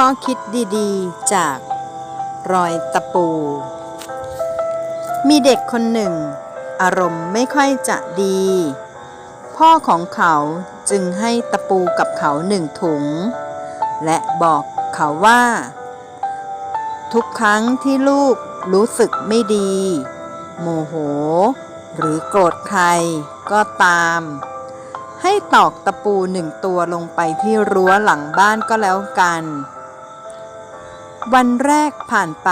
ข้อคิดดีๆ จากรอยตะปู มีเด็กคนหนึ่ง อารมณ์ไม่ค่อยจะดี พ่อของเขาจึงให้ตะปูกับเขาหนึ่งถุง และบอกเขาว่า ทุกครั้งที่ลูกรู้สึกไม่ดี โมโห หรือโกรธใครก็ตาม ให้ตอกตะปูหนึ่งตัวลงไปที่รั้วหลังบ้านก็แล้วกัน วันแรกผ่านไป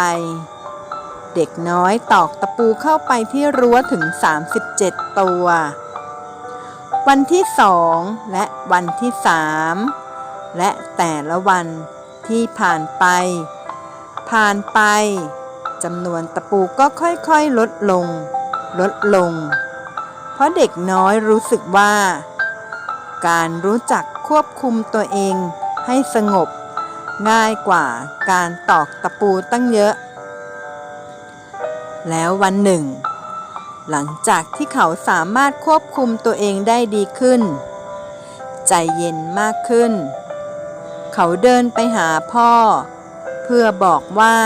เด็กน้อยตอกตะปูเข้าไปที่รั้วถึง 37 ตัว วันที่สองและวันที่สามและแต่ละวันที่ผ่านไป ผ่านไปจำนวนตะปูก็ค่อยๆลดลง ลดลง เพราะเด็กน้อยรู้สึกว่า การรู้จักควบคุมตัวเองให้สงบ ง่ายกว่าการตอกตะปูตั้งเยอะ แล้ววันหนึ่ง หลังจากที่เขาสามารถควบคุมตัวเองได้ดีขึ้น ใจเย็นมากขึ้น เขาเดินไปหาพ่อ เพื่อบอกว่า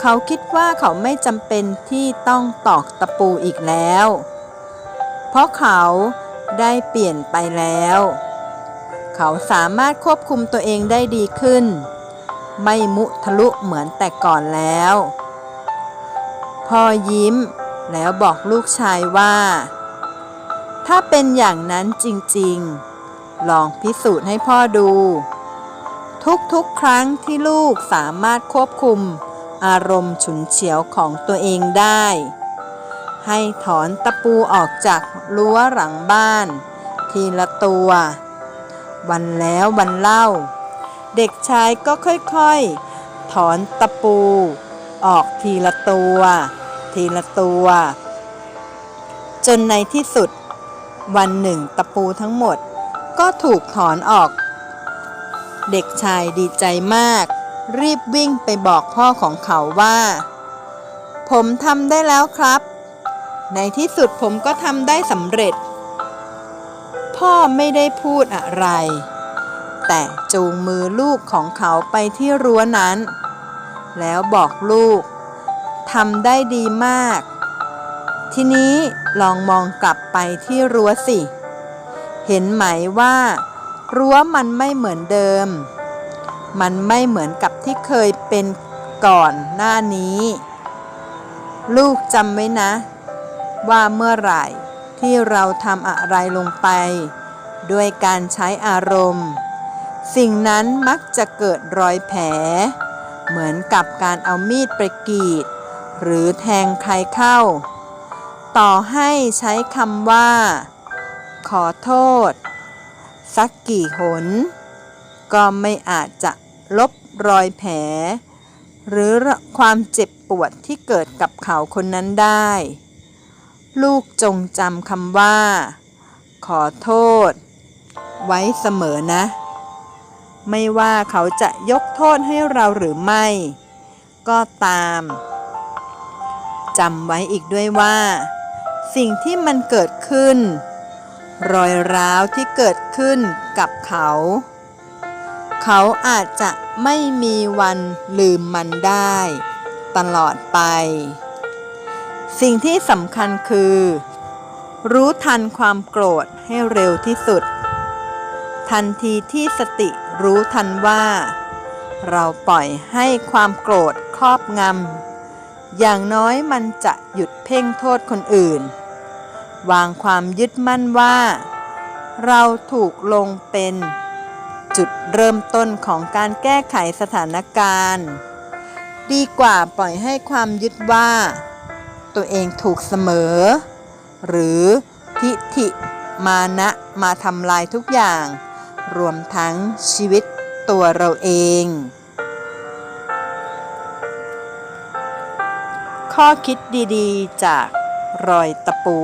เขาคิดว่าเขาไม่จำเป็นที่ต้องตอกตะปูอีกแล้ว เพราะเขาได้เปลี่ยนไปแล้ว เขาสามารถควบคุมตัวเองได้ดีขึ้น ไม่มุทะลุเหมือนแต่ก่อนแล้ว พ่อยิ้มแล้วบอกลูกชายว่า ถ้าเป็นอย่างนั้นจริงๆ ลองพิสูจน์ให้พ่อดู ทุกๆครั้งที่ลูกสามารถควบคุมอารมณ์ฉุนเฉียวของตัวเองได้ ให้ถอนตะปูออกจากรั้วหลังบ้าน ทีละตัว วันแล้ววันเล่า เด็กชายก็ค่อยๆ ถอนตะปู ออกทีละตัว ทีละตัว จนในที่สุด วันหนึ่งตะปูทั้งหมด ก็ถูกถอนออก เด็กชายดีใจมาก รีบวิ่งไปบอกพ่อของเขาว่า ผมทำได้แล้วครับ ในที่สุดผมก็ทำได้สำเร็จ พ่อไม่ได้พูดอะไร แต่จูงมือลูกของเขาไปที่รั้วนั้น แล้วบอกลูกทำได้ดีมาก ทีนี้ลองมองกลับไปที่รั้วสิ เห็นไหมว่า รั้วมันไม่เหมือนเดิม มันไม่เหมือนกับที่เคยเป็นก่อนหน้านี้ ลูกจำไว้นะ ว่าเมื่อไหร่ ที่เราทำอะไรลงไป ด้วยการใช้อารมณ์ สิ่งนั้นมักจะเกิดรอยแผล เหมือนกับการเอามีดไปกรีด หรือแทงใครเข้า ต่อให้ใช้คำว่า ขอโทษ สักกี่หน ก็ไม่อาจจะลบรอยแผล หรือความเจ็บปวดที่เกิดกับเขาคนนั้นได้ ลูกจงจำคำว่า ขอโทษ ไว้เสมอนะ ไม่ว่าเขาจะยกโทษให้เราหรือไม่ ก็ตามจำไว้อีกด้วยว่า สิ่งที่มันเกิดขึ้น รอยร้าวที่เกิดขึ้นกับเขา เขาอาจจะไม่มีวันลืมมันได้ ตลอดไป สิ่งที่สำคัญคือ รู้ทันความโกรธให้เร็วที่สุด ทันทีที่สติรู้ทันว่า เราปล่อยให้ความโกรธครอบงำอย่างน้อยมันจะหยุดเพ่งโทษคนอื่น วางความยึดมั่นว่า เราถูกลงเป็นจุดเริ่มต้นของการแก้ไขสถานการณ์ ดีกว่าปล่อยให้ความยึดว่า ตัวเองถูกเสมอ หรือทิฐิมานะมาทำลายทุกอย่าง รวมทั้งชีวิตตัวเราเอง ข้อคิดดีๆ จากรอยตะปู